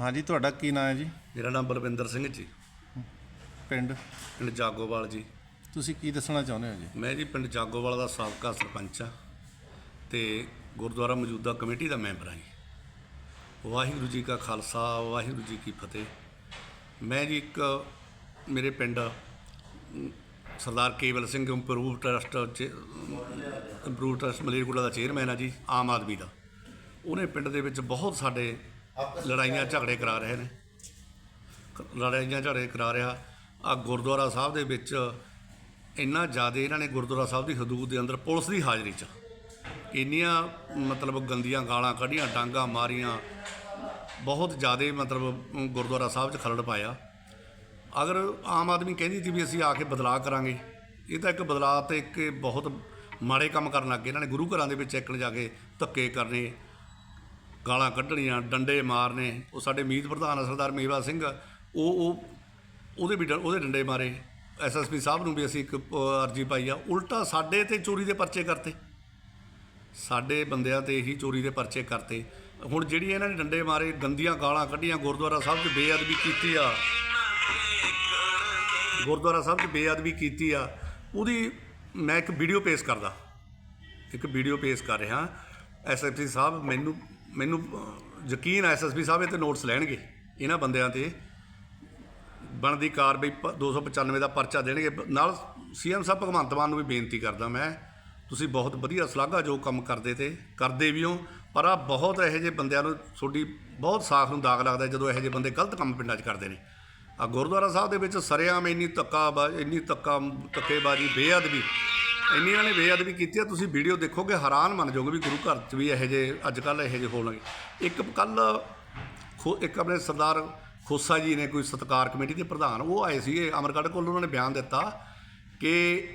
ਹਾਂਜੀ ਤੁਹਾਡਾ ਕੀ ਨਾਮ ਹੈ ਜੀ? ਮੇਰਾ ਨਾਮ ਬਲਵਿੰਦਰ ਸਿੰਘ ਜੀ। ਪਿੰਡ? ਪਿੰਡ ਜਾਗੋਵਾਲ ਜੀ। ਤੁਸੀਂ ਕੀ ਦੱਸਣਾ ਚਾਹੁੰਦੇ ਹੋ ਜੀ? ਮੈਂ ਜੀ ਪਿੰਡ ਜਾਗੋਵਾਲ ਦਾ ਸਾਬਕਾ ਸਰਪੰਚ ਆ ਤੇ ਗੁਰਦੁਆਰਾ ਮੌਜੂਦਾ ਕਮੇਟੀ ਦਾ ਮੈਂਬਰ ਹਾਂ ਜੀ। ਵਾਹਿਗੁਰੂ ਜੀ ਕਾ ਖਾਲਸਾ ਵਾਹਿਗੁਰੂ ਜੀ ਕੀ ਫਤਿਹ। ਮੈਂ ਜੀ ਇੱਕ ਮੇਰੇ ਪਿੰਡ Sardar Kewal Singh improve trust improve trust Malerkotla ਦਾ ਚੇਅਰਮੈਨ ਆ ਜੀ ਆਮ ਆਦਮੀ ਦਾ। ਉਹਨੇ ਪਿੰਡ ਦੇ ਵਿੱਚ ਬਹੁਤ ਸਾਡੇ ਲੜਾਈਆਂ ਝਗੜੇ ਕਰਾ ਰਹੇ ਨੇ। ਲੜਾਈਆਂ ਝਗੜੇ ਕਰਾ ਰਿਹਾ ਆ ਗੁਰਦੁਆਰਾ ਸਾਹਿਬ ਦੇ ਵਿੱਚ ਇੰਨਾ ਜ਼ਿਆਦਾ ਇਹਨਾਂ ਨੇ ਗੁਰਦੁਆਰਾ ਸਾਹਿਬ ਦੀ ਹਦੂਦ ਦੇ ਅੰਦਰ ਪੁਲਿਸ ਦੀ ਹਾਜ਼ਰੀ 'ਚ। ਇੰਨੀਆਂ ਮਤਲਬ ਗੰਦੀਆਂ ਗਾਲਾਂ ਕੱਢੀਆਂ, ਡਾਂਗਾ ਮਾਰੀਆਂ, ਬਹੁਤ ਜ਼ਿਆਦਾ ਮਤਲਬ ਗੁਰਦੁਆਰਾ ਸਾਹਿਬ 'ਚ ਖਲੜ ਪਾਇਆ। ਅਗਰ ਆਮ ਆਦਮੀ ਕਹਿੰਦੀ ਸੀ ਵੀ ਅਸੀਂ ਆ ਕੇ ਬਦਲਾਅ ਕਰਾਂਗੇ, ਇਹ ਤਾਂ ਇੱਕ ਬਦਲਾਅ ਤੇ ਇੱਕ ਬਹੁਤ ਮਾੜੇ ਕੰਮ ਕਰਨ ਲੱਗੇ ਇਹਨਾਂ ਨੇ ਗੁਰੂ ਘਰਾਂ ਦੇ ਵਿੱਚ ਇੱਕਣ ਜਾ ਕੇ ਧੱਕੇ ਕਰਨੇ ਗਾਲਾਂ ਕੱਢਣੀਆਂ, ਡੰਡੇ ਮਾਰਨੇ, ਉਹ ਸਾਡੇ ਮੀਤ ਪ੍ਰਧਾਨ ਸਰਦਾਰ ਮੇਵਾ ਸਿੰਘ, ਉਹ ਉਹ, ਉਹਦੇ ਵੀ ਡ- ਉਹਦੇ ਡੰਡੇ ਮਾਰੇ। ਐਸਐਸਪੀ ਸਾਹਿਬ ਨੂੰ ਵੀ ਅਸੀਂ ਇੱਕ ਅਰਜੀ ਪਾਈ ਆ। ਉਲਟਾ ਸਾਡੇ ਤੇ ਚੋਰੀ ਦੇ ਪਰਚੇ ਕਰਤੇ। ਸਾਡੇ ਬੰਦਿਆਂ ਤੇ ਹੀ ਚੋਰੀ ਦੇ ਪਰਚੇ ਕਰਤੇ। ਹੁਣ ਜਿਹੜੀ ਇਹਨਾਂ ਨੇ ਡੰਡੇ ਮਾਰੇ, ਗੰਦੀਆਂ ਗਾਲਾਂ ਕੱਢੀਆਂ, ਗੁਰਦੁਆਰਾ ਸਾਹਿਬ 'ਚ ਬੇਅਦਬੀ ਕੀਤੀ ਆ। ਗੁਰਦੁਆਰਾ ਸਾਹਿਬ 'ਚ ਬੇਅਦਬੀ ਕੀਤੀ ਆ। ਉਹਦੀ ਮੈਂ ਇੱਕ ਵੀਡੀਓ ਪੇਸ਼ ਕਰਦਾ। ਇੱਕ ਵੀਡੀਓ ਪੇਸ਼ ਕਰ ਰਿਹਾ। ਐਸਐਸਪੀ ਸਾਹਿਬ ਮੈਨੂੰ ਮੈਨੂੰ ਅਹ, ਯਕੀਨ ਹੈ ਐਸਐਸਪੀ ਸਾਹਿਬ ਇਹ ਤੇ ਨੋਟਸ ਲੈਣਗੇ ਇਹਨਾਂ ਬੰਦਿਆਂ ਤੇ। ਬਣਦੀ ਕਾਰਵਾਈ ਪ- 295 ਦਾ ਪਰਚਾ ਦੇਣਗੇ। ਬ- ਨਾਲ ਸੀਐਮ ਸਾਹਿਬ ਭਗਵੰਤ ਮਾਨ ਨੂੰ ਵੀ ਬੇਨਤੀ ਕਰਦਾ ਮੈਂ ਤੁਸੀਂ ਬਹੁਤ ਵਧੀਆ ਸ਼ਲਾਘਾ ਜੋ ਕੰਮ ਕਰਦੇ ਤੇ ਕਰਦੇ ਵੀ ਹੋ ਪਰ ਆ ਬਹੁਤ ਇਹੋ ਜਿਹੇ ਬੰਦਿਆਂ ਨੂੰ ਤੁਹਾਡੀ ਬਹੁਤ ਸਾਖ ਨੂੰ ਦਾਗ ਲੱਗਦਾ ਜਦੋਂ ਇਹੋ ਜਿਹੇ ਬੰਦੇ ਗਲਤ ਕੰਮ ਪਿੰਡਾਂ 'ਚ ਕਰਦੇ ਨੇ। ਆ ਗੁਰਦੁਆਰਾ ਸਾਹਿਬ ਦੇ ਵਿੱਚ ਸਰਿਆਮ ਇੰਨੀ ਧੱਕਾ ਬਾ- ਇੰਨੀ ਧੱਕਾ ਧੱਕੇਬਾਜ਼ੀ ਬੇਅਦਬੀ ਇੰਨੀ ਇਹਨਾਂ ਨੇ ਬੇਅਦਬੀ ਕੀਤੀ ਆ, ਤੁਸੀਂ ਵੀਡੀਓ ਦੇਖੋਗੇ, ਹੈਰਾਨ ਮੰਨ ਜਾਓਗੇ ਵੀ ਗੁਰੂ ਘਰ 'ਚ ਵੀ ਇਹੋ ਜਿਹੇ ਅੱਜ ਕੱਲ੍ਹ ਇਹੋ ਜਿਹੇ ਹੋਣਗੇ ਇੱਕ ਕੱਲ ਖੋ, ਇੱਕ ਆਪਣੇ ਸਰਦਾਰ ਖੋਸਾ ਜੀ ਨੇ ਕੋਈ ਸਤਕਾਰ ਕਮੇਟੀ ਦੇ ਪ੍ਰਧਾਨ, ਉਹ ਆਏ ਸੀਗੇ ਅਮਰਗੜ੍ਹ ਕੋਲ, ਉਹਨਾਂ ਨੇ ਬਿਆਨ ਦਿੱਤਾ ਕਿ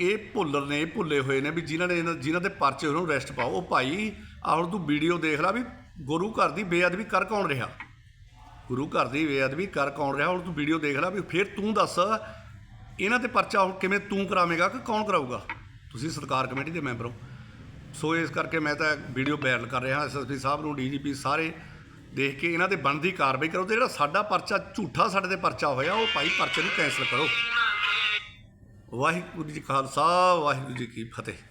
ਇਹ ਭੁੱਲਰ ਨੇ ਭੁੱਲੇ ਹੋਏ ਨੇ ਵੀ ਜਿਨ੍ਹਾਂ ਨੇ ਇਹਨਾਂ- ਜਿਨ੍ਹਾਂ ਦੇ ਪਰਚੇ ਉਹਨਾਂ ਨੂੰ ਅਰੈਸਟ ਪਾਓ। ਉਹ ਭਾਈ, ਆਹ ਹੁਣ ਤੂੰ ਵੀਡੀਓ ਦੇਖ ਲੈ ਵੀ ਗੁਰੂ ਘਰ ਦੀ ਬੇਅਦਬੀ ਕਰ ਕੌਣ ਰਿਹਾ? ਗੁਰੂ ਘਰ ਦੀ ਬੇਅਦਬੀ ਕਰ ਕੌਣ ਰਿਹਾ? ਹੁਣ ਤੂੰ ਵੀਡੀਓ ਦੇਖ ਲੈ ਵੀ, ਫਿਰ ਤੂੰ ਦੱਸ ਇਹਨਾਂ ਤੇ ਪਰਚਾ ਹੁਣ ਕਿਵੇਂ ਤੂੰ ਕਰਾਵੇਂਗਾ ਕਿ ਕੌਣ ਕਰਾਊਗਾ? ਤੁਸੀਂ ਸਤਕਾਰ ਕਮੇਟੀ ਦੇ ਮੈਂਬਰ ਹੋ। ਸੋ ਇਸ ਕਰਕੇ ਮੈਂ ਤਾਂ ਵੀਡੀਓ ਵਾਇਰਲ ਕਰ ਰਿਹਾ ਐਸਐਸਪੀ ਸਾਹਿਬ ਨੂੰ ਡੀਜੀਪੀ ਸਾਰੇ ਦੇਖ ਕੇ ਇਹਨਾਂ ਤੇ ਬਣਦੀ ਕਾਰਵਾਈ ਕਰੋ ਤੇ ਜਿਹੜਾ ਸਾਡਾ ਪਰਚਾ, ਝੂਠਾ ਸਾਡੇ ਤੇ ਪਰਚਾ ਹੋਇਆ, ਉਹ ਭਾਈ ਪਰਚੇ ਨੂੰ ਕੈਂਸਲ ਕਰੋ। ਵਾਹਿਗੁਰੂ ਜੀ ਖਾਲਸਾ, ਵਾਹਿਗੁਰੂ ਜੀ ਕੀ ਫਤਿਹ।